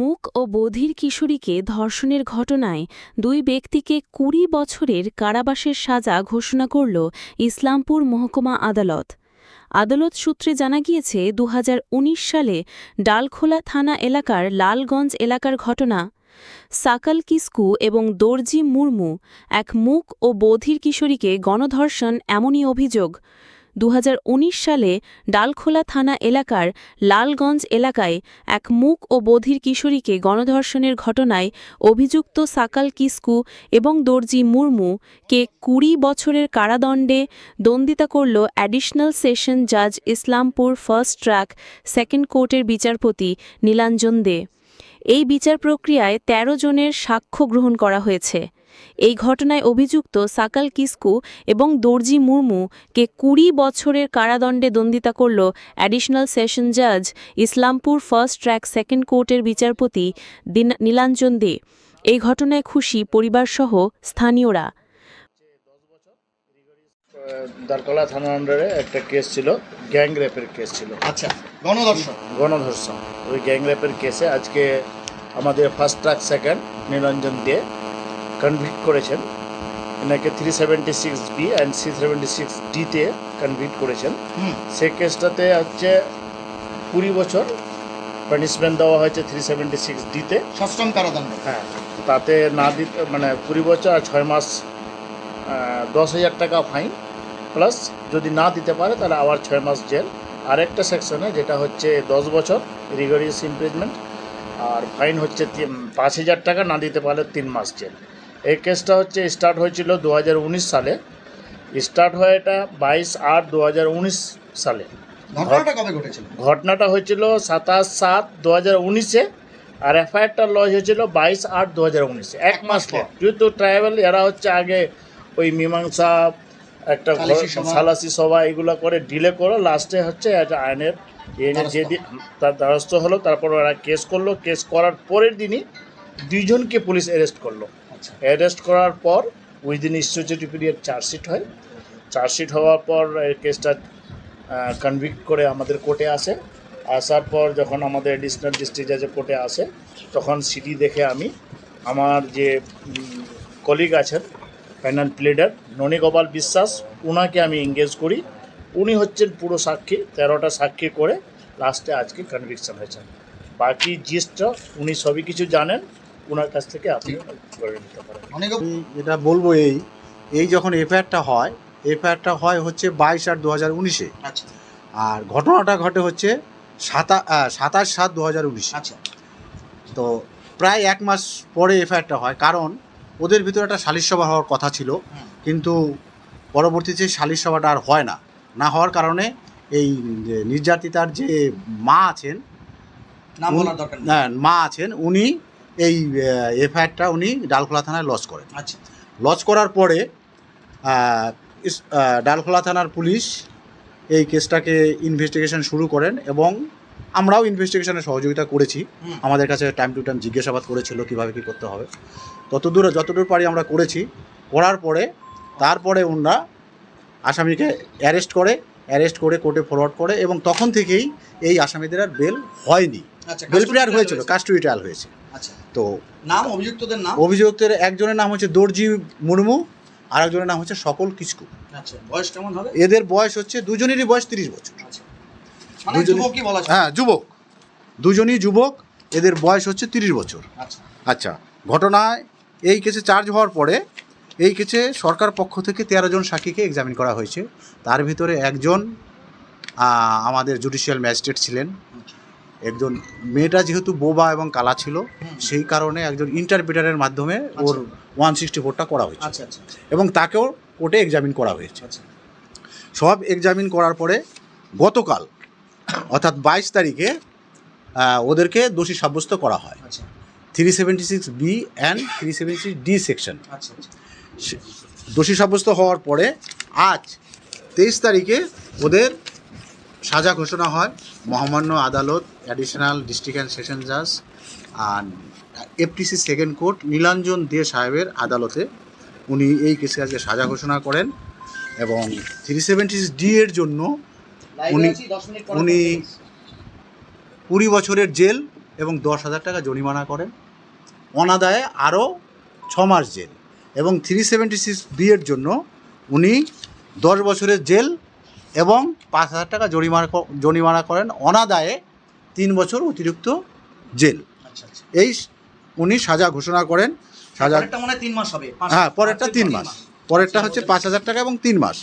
মুক ও বধির কিশোরীকে ধর্ষণের ঘটনায় দুই ব্যক্তিকে কুড়ি বছরের কারাবাসের সাজা ঘোষণা করল ইসলামপুর মহকুমা আদালত। আদালত সূত্রে জানা গিয়েছে দু হাজার উনিশ সালে ডালখোলা থানা এলাকার লালগঞ্জ এলাকার ঘটনা। সাকাল কিস্কু এবং দর্জি মুর্মু, এক মুক ও বধির কিশোরীকে গণধর্ষণ এমনই অভিযোগ। দু হাজার উনিশ সালে ডালখোলা থানা এলাকার লালগঞ্জ এলাকায় এক মুক ও বধির কিশোরীকে গণধর্ষণের ঘটনায় অভিযুক্ত সাকাল কিস্কু এবং দর্জি মুর্মু কে কুড়ি বছরের কারাদণ্ডে দণ্ডিতা করল অ্যাডিশনাল সেশন জাজ ইসলামপুর ফার্স্ট ট্র্যাক সেকেন্ড কোর্টের বিচারপতি নীলাঞ্জন দে। এই বিচার প্রক্রিয়ায় ১৩ জনের সাক্ষ্য গ্রহণ করা হয়েছে। এই ঘটনায় অভিযুক্ত সাকাল কিস্কু এবং দর্জি মুর্মুকে কুড়ি বছরের কারাদণ্ডে দণ্ডিতা করল অ্যাডিশনাল সেশন জাজ ইসলামপুর ফার্স্ট ট্র্যাক সেকেন্ড কোর্টের বিচারপতি নীলাঞ্জন দে। এই ঘটনায় খুশি পরিবারসহ স্থানীয়রা। দারকলা থানার আন্ডারে একটা কেস ছিল গ্যাং রেপের কেস ছিল। আচ্ছা গণদর্শন গণধর্ষণ ওই গ্যাং রেপের কেসে আজকে আমাদের ফার্স্ট ট্রাক সেকেন্ড নিরঞ্জন দিয়ে কনভিক্ট করেছেন। এনাকে three seventy six B and C seventy six ডিতে কনভিক্ট করেছেন সেই কেসটাতে হচ্ছে কুড়ি বছর পানিশমেন্ট দেওয়া হয়েছে থ্রি সেভেন্টি সিক্স ডিতে সশ্রম কারাদণ্ড। হ্যাঁ তাতে না দিতে মানে কুড়ি বছর আর ছয় মাস দশ হাজার টাকা ফাইন। প্লাস যদি না দিতে পারে তাহলে আবার ছয় মাস জেল। আরেকটা সেকশনে যেটা হচ্ছে দশ বছর রিগরিয়াস ইমপ্রিজমেন্ট আর ফাইন হচ্ছে পাঁচ হাজার টাকা না দিতে পারলে তিন মাস জেল। এই কেসটা হচ্ছে স্টার্ট হয়েছিল দু হাজার উনিশ সালে। স্টার্ট হয় এটা বাইশ আট দু হাজার উনিশ সালে। ঘটনাটা কবে ঘটেছিল? ঘটনাটা হয়েছিল সাতাশ সাত দু হাজার উনিশে আর এফআইআরটা লজ হয়েছিল বাইশ আট দু হাজার উনিশে এক মাস পর। যেহেতু ট্রাইবাল এরা হচ্ছে আগে ওই মীমাংসা একটা সালিসি সভা এগুলো করে ডিলে করো লাস্টে হচ্ছে একটা আইনের এনে যে দি- তার দ্বারস্থ হলো তারপর ওরা কেস করল। কেস করার পরের দিনই দুইজনকে পুলিশ অ্যারেস্ট করল। অ্যারেস্ট করার পর উইদিন ইস্টুচুরি পিরিয়ড চার্জশিট হয়। চার্জশিট হওয়ার পর কেসটা কনভিক্ট করে আমাদের কোর্টে আসে। আসার পর যখন আমাদের অ্যাডিশনাল ডিস্ট্রিক্ট জাজের কোর্টে আসে, তখন সিটি দেখে আমি, আমার যে কলিগ আছেন ফাইনাল প্লেডার ননীগোপাল বিশ্বাস ওনাকে আমি এঙ্গেজ করি। উনি হচ্ছেন পুরো সাক্ষী, তেরোটা সাক্ষী করে লাস্টে আজকে কনভিকশন হয়েছেন। বাকি জিস্টটা উনি সবই কিছু জানেন। ওনার কাছ থেকে আপনি করে নিতে পারেন। অনেক যেটা বলব এই এই যখন এফআইআরটা হয় এফআইআরটা হয় হচ্ছে বাইশ আট দু হাজার উনিশে। আচ্ছা। আর ঘটনাটা ঘটে হচ্ছে সাতা সাতাশ সাত দু হাজার উনিশে। আচ্ছা। তো প্রায় এক মাস পরে এফআইআরটা হয় কারণ ওদের ভিতরে একটা সালিশ সভা হওয়ার কথা ছিল। কিন্তু পরবর্তীতে সালিশ সভাটা আর হয় না। না হওয়ার কারণে এই যে নির্যাতিতার যে মা আছেন নাম উনি- বলার দরকার নেই। হ্যাঁ, মা আছেন উনি এই এফআইআরটা উনি ডালখোলা থানায় লজ করেন। আচ্ছা। লজ করার পরে ডালখোলা থানার পুলিশ এই কেসটাকে ইনভেস্টিগেশন শুরু করেন এবং আমরাও ইনভেস্টিগেশনে সহযোগিতা করেছি। আমাদের কাছে টাইম টু টাইম জিজ্ঞাসাবাদ করেছিল কীভাবে কী করতে হবে। ততদূর যতদূর পারি আমরা করেছি। করার পরে তারপরে ওনারা আসামিকে অ্যারেস্ট করে অ্যারেস্ট করে কোর্টে ফরওয়ার্ড করে এবং তখন থেকেই এই আসামিদের আর বেল হয়নি। আচ্ছা বেল প্লেয়ার trial হয়েছিল হয়েছে। কাস্টডি ট্রায়াল হয়েছে। আচ্ছা। তো নাম অভিযুক্তদের নাম? অভিযুক্তের একজনের নাম হচ্ছে দর্জি মুর্মু আর একজনের নাম হচ্ছে সকল কিস্কু আচ্ছা বয়স কেমন হবে? এদের বয়স হচ্ছে দুজনেরই বয়স তিরিশ বছর। আচ্ছা। মানে হ্যাঁ যুবক। দুজনই যুবক এদের বয়স হচ্ছে তিরিশ বছর। আচ্ছা। আচ্ছা ঘটনায় এই কেসে চার্জ হওয়ার পরে এই কেসে সরকার পক্ষ থেকে তেরো জন সাক্ষীকে এক্সামিন করা হয়েছে। তার ভিতরে একজন আমাদের জুডিশিয়াল ম্যাজিস্ট্রেট ছিলেন। একজন মেয়েটা যেহেতু বোবা এবং কালা ছিল সেই কারণে একজন ইন্টারপ্রিটারের মাধ্যমে ওর ওয়ান সিক্সটি ফোরটা করা হয়েছে। আচ্ছা আচ্ছা এবং তাকেও কোর্টে এক্সামিন করা হয়েছে। আচ্ছা। সব এক্সামিন করার পরে গতকাল অর্থাৎ বাইশ তারিখে ওদেরকে দোষী সাব্যস্ত করা হয়। আচ্ছা। Three seventy six B and three seventy six D section আচ্ছা আচ্ছা। দোষী সাব্যস্ত হওয়ার পরে আজ তেইশ তারিখে ওদের সাজা ঘোষণা হয় মহামান্য আদালত অ্যাডিশনাল ডিস্ট্রিক্ট অ্যান্ড সেশন জাজ আর FTC second court Nilanjan Dey সাহেবের আদালতে উনি এই কেসে আজকে সাজা ঘোষণা করেন এবং থ্রি সেভেন্টি সিক্স ডি এর জন্য উনি- উনি কুড়ি বছরের জেল এবং দশ হাজার টাকা জরিমানা করেন। অনাদায়ে আরও ছ মাস জেল এবং থ্রি সেভেন্টি সিক্স বিয়ের জন্য উনি দশ বছরের জেল এবং পাঁচ হাজার টাকা জরিমানা জরিমানা করেন অনাদায়ে তিন বছর অতিরিক্ত জেল। আচ্ছা আচ্ছা। এই উনি সাজা ঘোষণা করেন সাজা তিন মাস হবে। হ্যাঁ পরেরটা তিন মাস। পরেরটা হচ্ছে পাঁচ হাজার টাকা এবং তিন মাস।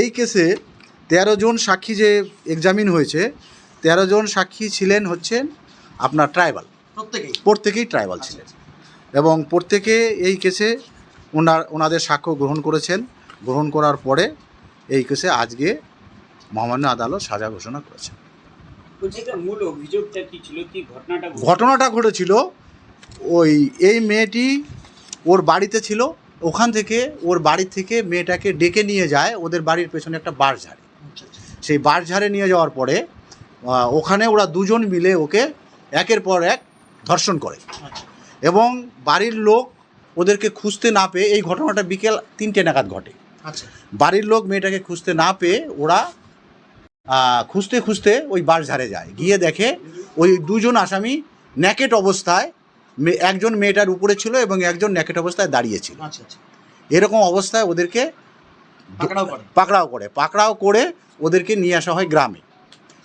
এই কেসে তেরো জন সাক্ষী যে এক্সামিন হয়েছে তেরো জন সাক্ষী ছিলেন হচ্ছেন আপনার ট্রাইবাল প্রত্যেকেই। প্রত্যেকেই ট্রাইবাল আচ্ছা, ছিলেন। আচ্ছা। এবং প্রত্যেকে এই কেসে ওনার ওনাদের সাক্ষ্য গ্রহণ করেছেন। গ্রহণ করার পরে এই কেসে আজকে মহামান্য আদালত সাজা ঘোষণা করেছেন ঘটনাটা ঘটেছিল? ওই এই মেয়েটি ওর বাড়িতে ছিল ওখান থেকে ওর বাড়ি থেকে মেয়েটাকে ডেকে নিয়ে যায় ওদের বাড়ির পেছনে একটা বাঁশ ঝাড়ে আচ্ছা, আচ্ছা। সেই বাঁশ ঝাড়ে নিয়ে যাওয়ার পরে ওখানে ওরা দুজন মিলে ওকে একের পর এক ধর্ষণ করে আচ্ছা। এবং বাড়ির লোক ওদেরকে খুঁজতে না পেয়ে এই ঘটনাটা বিকেল তিনটে নাগাদ ঘটে আচ্ছা বাড়ির লোক মেয়েটাকে খুঁজতে না পেয়ে ওরা খুঁজতে খুঁজতে ওই বাঁশঝাড়ে যায়। গিয়ে দেখে ওই দুজন আসামি ন্যাকেট অবস্থায় একজন মেয়েটার উপরে ছিল এবং একজন ন্যাকেট অবস্থায় দাঁড়িয়েছিল আচ্ছা আচ্ছা। এরকম অবস্থায় ওদেরকে পাকড়াও করে। পাকড়াও করে। পাকড়াও করে ওদেরকে নিয়ে আসা হয় গ্রামে।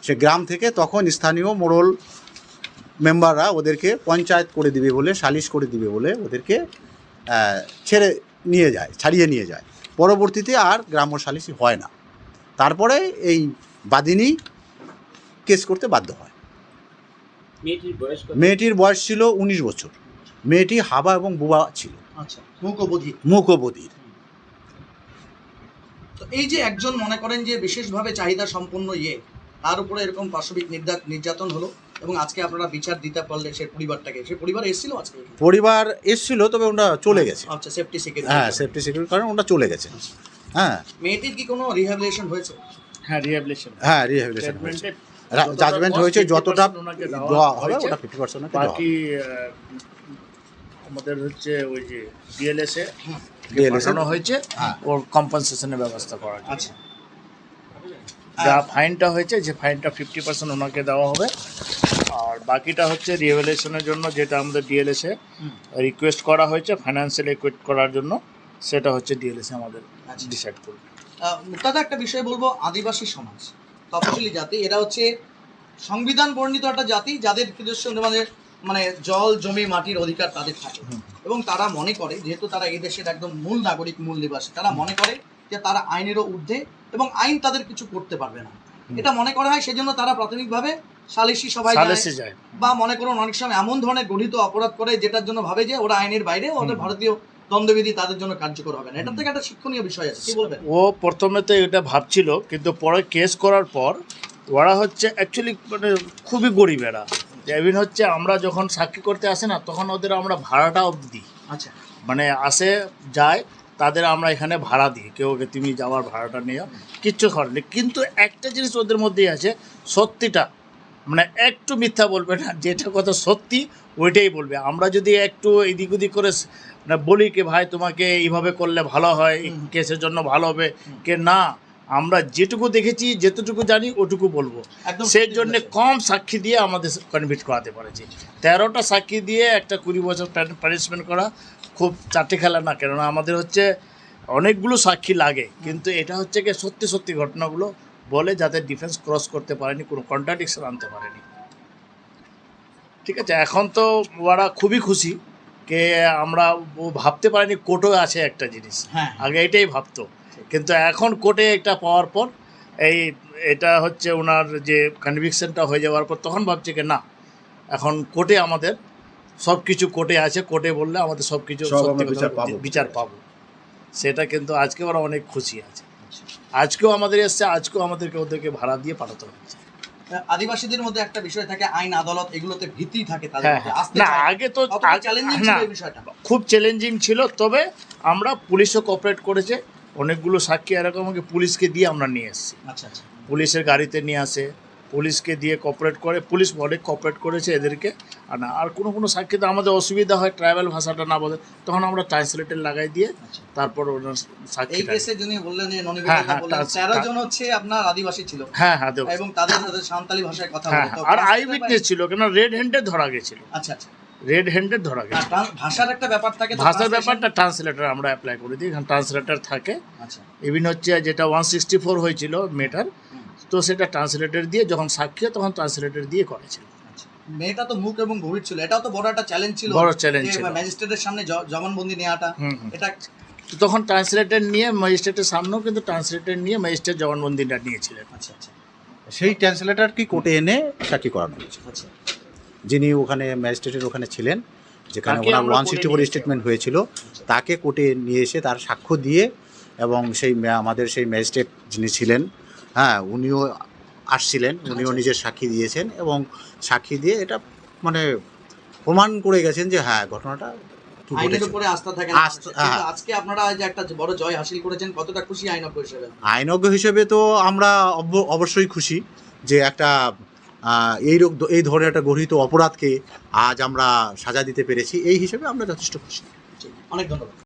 সে গ্রাম থেকে তখন স্থানীয় মোড়ল মেম্বাররা ওদেরকে পঞ্চায়েত করে দিবে বলে সালিশ করে দিবে বলে ওদেরকে ছেড়ে নিয়ে যায় ছাড়িয়ে নিয়ে যায়। পরবর্তীতে আর গ্রাম্য সালিশি হয় না। তারপরে এই বাদিনী কেস করতে বাধ্য হয়। মেয়েটির বয়স কত? মেয়েটির বয়স ছিল উনিশ বছর। মেয়েটি হাবা এবং বুবা ছিল। আচ্ছা মুখবধির তো এই যে একজন মনে করেন যে বিশেষভাবে চাহিদা সম্পন্ন ইয়ে তার উপরে এরকম পাশবিক নির্যাতন হলো এবং আজকে আপনারা বিচার দিতে পারলেন সেই পরিবারটাকে সেই পরিবার এসেছিল আজকে পরিবার এসছিল তবে ওরা চলে গেছে। আচ্ছা সেফটি সিকিউরিটি হ্যাঁ সেফটি সিকিউরিটি কারণ ওরা চলে গেছে। হ্যাঁ মেয়েটির কি কোনো রিহ্যাবিলিটেশন হয়েছে? হ্যাঁ রিহ্যাবিলিটেশন হ্যাঁ রিহ্যাবিলিটেশন হয়েছে। জাজমেন্ট হয়েছে যতটা দেওয়া হবে ওটা ফিফটি পার্সেন্ট বাকি আমাদের হচ্ছে ওই যে ডিএলএসএ DLS পাঠানো হয়েছে হ্যাঁ। ওর কম্পেনসেশনের ব্যবস্থা করা জন্য। আচ্ছা। যা ফাইনটা হয়েছে যে ফাইনটা ফিফটি পার্সেন্ট ওনাকে দেওয়া হবে। আর বাকিটা হচ্ছে রিভেলেশনের জন্য যেটা আমাদের ডিএলএসে রিকোয়েস্ট করা হয়েছে ফাইন্যান্সিয়াল ইকুইট করার জন্য সেটা হচ্ছে ডিএলএসে আমাদের। ডিসাইড করবে। দাদা একটা বিষয় বলব আদিবাসী সমাজ তপশিলি জাতি এরা হচ্ছে সংবিধান বর্ণিত একটা জাতি যাদের নিজস্ব মানে মানে জল জমি মাটির অধিকার তাদের থাকে। এবং তারা মনে করে যেহেতু তারা এই দেশের একদম মূল নাগরিক মূল নিবাসী তারা মনে করে যে তারা আইনেরও ঊর্ধ্বে এবং আইন তাদের কিছু করতে পারবে না। এটা মনে করা হয় সেজন্য তারা প্রাথমিকভাবে সালিশি সবাই যায় বা মনে করুন অনেক সময় এমন ধরনের গঠিত অপরাধ করে যেটার জন্য ভাবে যে ওরা আইনের বাইরে ওদের ভারতীয় দণ্ডবিধি তাদের জন্য কার্যকর হবে না। এটার থেকে একটা শিক্ষণীয় বিষয় আছে কি বলবেন? ও প্রথমে তো এটা ভাবছিল কিন্তু পরে কেস করার পর ওরা হচ্ছে অ্যাকচুয়ালি মানে খুবই গরিব এরা। এমন হচ্ছে আমরা যখন সাক্ষী করতে আসে না তখন ওদের আমরা ভাড়াটাও দিই আচ্ছা। মানে আসে যায় তাদের আমরা এখানে ভাড়া দিই। কেউ তুমি যাওয়ার ভাড়াটা নিও। কিচ্ছু খরচ নেই। কিন্তু একটা জিনিস ওদের মধ্যেই আছে সত্যিটা। মানে একটু মিথ্যা বলবে না যেটা কথা সত্যি ওইটাই বলবে। আমরা যদি একটু এদিক ওদিক করে মানে বলি কি ভাই তোমাকে এইভাবে করলে ভালো হয় কেসের জন্য ভালো হবে? কে না আমরা যেটুকু দেখেছি যেতটুকু জানি ওটুকু বলব। সেই জন্য কম সাক্ষী দিয়ে আমাদের কনভিট করাতে পারেছি। তেরোটা সাক্ষী দিয়ে একটা কুড়ি বছর পানিশমেন্ট করা খুব চারটে খেলা না কেননা আমাদের হচ্ছে অনেকগুলো সাক্ষী লাগে। কিন্তু এটা হচ্ছে কি সত্যি সত্যি ঘটনাগুলো বলে যাতে ডিফেন্স ক্রস করতে পারেনি কোনো কন্ট্রাডিকশন আনতে পারেনি। ঠিক আছে এখন তো ওরা খুবই খুশি। কে আমরা ও ভাবতে পারিনি কোর্টও আছে একটা জিনিস। হ্যাঁ। আগে এটাই ভাবতো। কিন্তু এখন কোর্টে এটা পাওয়ার পর এই এটা হচ্ছে ওনার যে কনভিকশনটা হয়ে যাওয়ার পর তখন ভাবছে কি না এখন কোর্টে আমাদের সব কিছু কোর্টে আছে কোর্টে বললে আমাদের সব কিছু বিচার পাবো। বিচার পাবো। সেটা কিন্তু আজকে ওরা অনেক খুশি আছে। আজকেও আমাদের এসছে আজকেও আমাদেরকে ওদেরকে ভাড়া দিয়ে পাঠাতে হচ্ছে। আদিবাসীদের মধ্যে একটা বিষয় থাকে আইন আদালত এগুলোতে ভীতি থাকে তাদের হ্যাঁ। হ্যাঁ। না আগে তো চ্যালেঞ্জিং ছিল বিষয়টা। খুব চ্যালেঞ্জিং ছিল তবে আমরা পুলিশও কোঅপারেট করেছে। অনেকগুলো সাক্ষী এরকম পুলিশকে দিয়ে আমরা নিয়ে এসেছি। আচ্ছা আচ্ছা। পুলিশের গাড়িতে নিয়ে আসে পুলিশকে দিয়ে কোঅপারেট করে পুলিশ বলে কোঅপারেট করেছে এদেরকে। আর না আর কোনো কোনো সাক্ষীতে আমাদের অসুবিধা হয় ট্রাইবাল ভাষাটা না বলে তখন আমরা ট্রান্সলেটার লাগাই দিয়ে তারপর ওনার এই কেসে যিনি বললেন যে ননী হ্যাঁ, হ্যাঁ, তেরো জন হচ্ছে আপনার আদিবাসী ছিল। হ্যাঁ হ্যাঁ এবং তাদের তাদের সাঁওতালি ভাষায় কথা বলতো। আর আই উইটনেস ছিল কেন রেড হ্যান্ডে ধরা গেছিল। আচ্ছা আচ্ছা। রেড হ্যান্ডে ধরা ট্রান্স- ভাষার একটা ব্যাপার থাকে ভাষার ব্যাপারটা ট্রান্সলেটার আমরা অ্যাপ্লাই করে দিই এখানে ট্রান্সলেটার থাকে। আচ্ছা। ইভিন হচ্ছে যেটা ওয়ান সিক্সটি ফোর হয়েছিল মেটার। তো সেটা ট্রান্সলেটর দিয়ে যখন সাক্ষী তখন ট্রান্সলেটর দিয়ে করেছিল আচ্ছা। মেয়েটা তো মুখ এবং গভীর ছিল। এটাও তো বড় একটা চ্যালেঞ্জ ছিল বড় চ্যালেঞ্জ ছিল। ম্যাজিস্ট্রেটের সামনে জবানবন্দি নেওয়াটা। এটা তখন ট্রান্সলেটর নিয়ে ম্যাজিস্ট্রেটের সামনেও কিন্তু ট্রান্সলেটর নিয়ে ম্যাজিস্ট্রেট জবানবন্দিটা নিয়েছিলেন। আচ্ছা আচ্ছা। সেই ট্রান্সলেটার কি কোর্টে এনে সাক্ষী করানো হয়েছে আচ্ছা। যিনি ওখানে ম্যাজিস্ট্রেটের ওখানে ছিলেন যেখানে ওনার ওয়ান সিক্সটি নিয়ে স্টেটমেন্ট হয়েছিল তাকে কোর্টে নিয়ে এসে তার সাক্ষ্য দিয়ে এবং সেই আমাদের সেই ম্যাজিস্ট্রেট যিনি ছিলেন হ্যাঁ উনিও আসছিলেন উনিও নিজের সাক্ষী দিয়েছেন এবং সাক্ষী দিয়ে এটা মানে প্রমাণ করে গেছেন যে হ্যাঁ ঘটনাটা আইনের উপরে আস্থা থাকে হ্যাঁ। আজকে আপনারা যে একটা বড় জয় হাসিল করেছেন কতটা খুশি আইনজ্ঞ হিসেবে? আইনজ্ঞ হিসেবে তো আমরা অব- অবশ্যই খুশি যে একটা এই রোগ এই ধরনের একটা গঠিত অপরাধকে আজ আমরা সাজা দিতে পেরেছি। এই হিসেবে আমরা যথেষ্ট খুশি। অনেক ধন্যবাদ।